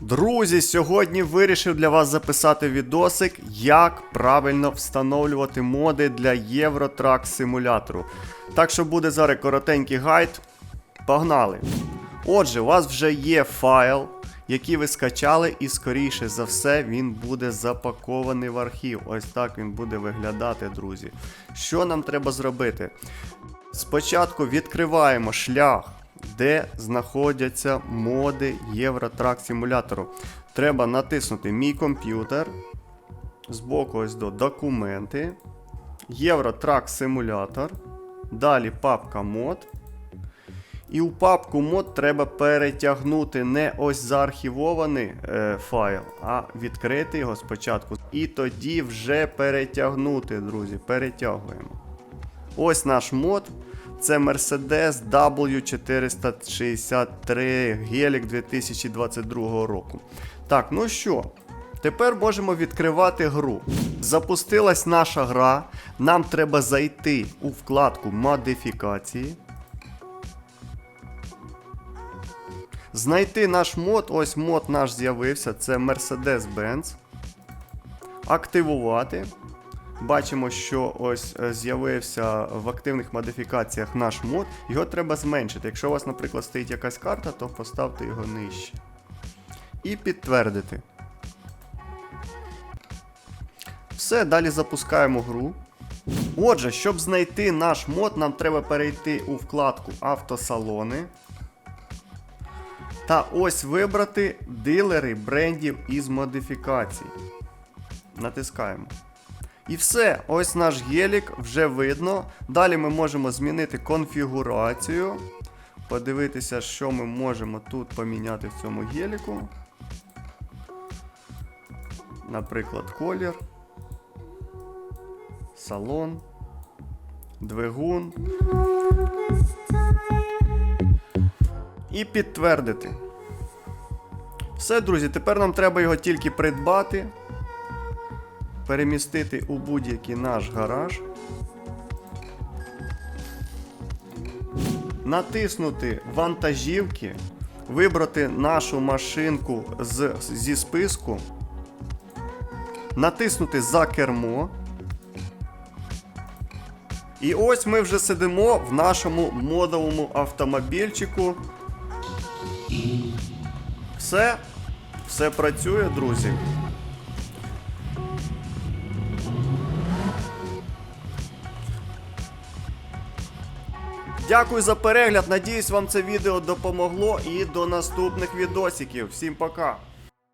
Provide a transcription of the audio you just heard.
Друзі, сьогодні вирішив для вас записати відосик, як правильно встановлювати моди для Євротрак симулятору. Так що буде зараз коротенький гайд. Погнали! Отже, у вас вже є файл, який ви скачали, і скоріше за все він буде запакований в архів. Ось так він буде виглядати, друзі. Що нам треба зробити? Спочатку відкриваємо шлях, де знаходяться моди Євротрак симулятору. Треба натиснути Мій комп'ютер. Збоку ось до документи. Євротрак симулятор. Далі папка мод. І у папку мод треба перетягнути не ось заархівований е, файл, а відкрити його спочатку. І тоді вже перетягнути, друзі. Перетягуємо. Ось наш мод. Це Mercedes W463 Гелік 2022 року. Так, ну що, тепер можемо відкривати гру. Запустилась наша гра. Нам треба зайти у вкладку модифікації. Знайти наш мод. Ось мод наш з'явився. Це Mercedes-Benz. Активувати. Бачимо, що ось е, з'явився в активних модифікаціях наш мод. Його треба зменшити. Якщо у вас, наприклад, стоїть якась карта, то поставте його нижче. І підтвердити. Все, далі запускаємо гру. Отже, щоб знайти наш мод, нам треба перейти у вкладку Автосалони. Та ось вибрати дилери брендів із модифікацій. Натискаємо. І все, ось наш гелік вже видно. Далі ми можемо змінити конфігурацію. Подивитися, що ми можемо тут поміняти в цьому геліку. Наприклад, колір, салон, двигун. І підтвердити. Все, друзі, тепер нам треба його тільки придбати перемістити у будь-який наш гараж, натиснути вантажівки, вибрати нашу машинку з, зі списку, натиснути за кермо. І ось ми вже сидимо в нашому модовому автомобільчику. Все, все працює, друзі. Дякую за перегляд. Надіюсь, вам це відео допомогло. І до наступних відосиків. Всім пока!